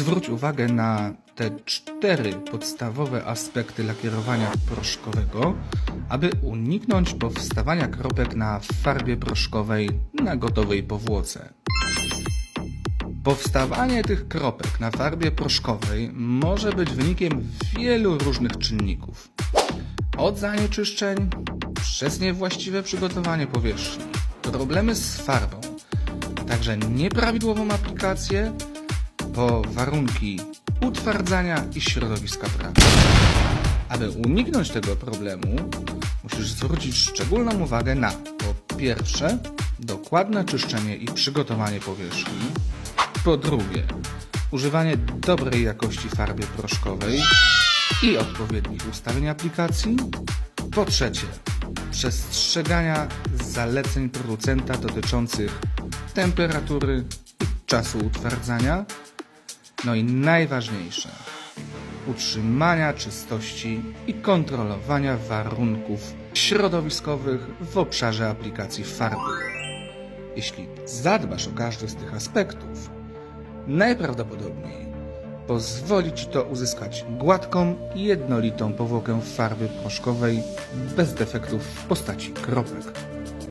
Zwróć uwagę na te cztery podstawowe aspekty lakierowania proszkowego, aby uniknąć powstawania kropek na farbie proszkowej na gotowej powłoce. Powstawanie tych kropek na farbie proszkowej może być wynikiem wielu różnych czynników. Od zanieczyszczeń, przez niewłaściwe przygotowanie powierzchni, problemy z farbą, także nieprawidłową aplikację, po warunki utwardzania i środowiska pracy. Aby uniknąć tego problemu, musisz zwrócić szczególną uwagę na po pierwsze dokładne czyszczenie i przygotowanie powierzchni, po drugie używanie dobrej jakości farby proszkowej i odpowiednich ustawień aplikacji, po trzecie przestrzegania zaleceń producenta dotyczących temperatury i czasu utwardzania, no i najważniejsze, utrzymania czystości i kontrolowania warunków środowiskowych w obszarze aplikacji farby. Jeśli zadbasz o każdy z tych aspektów, najprawdopodobniej pozwoli Ci to uzyskać gładką i jednolitą powłokę farby proszkowej bez defektów w postaci kropek.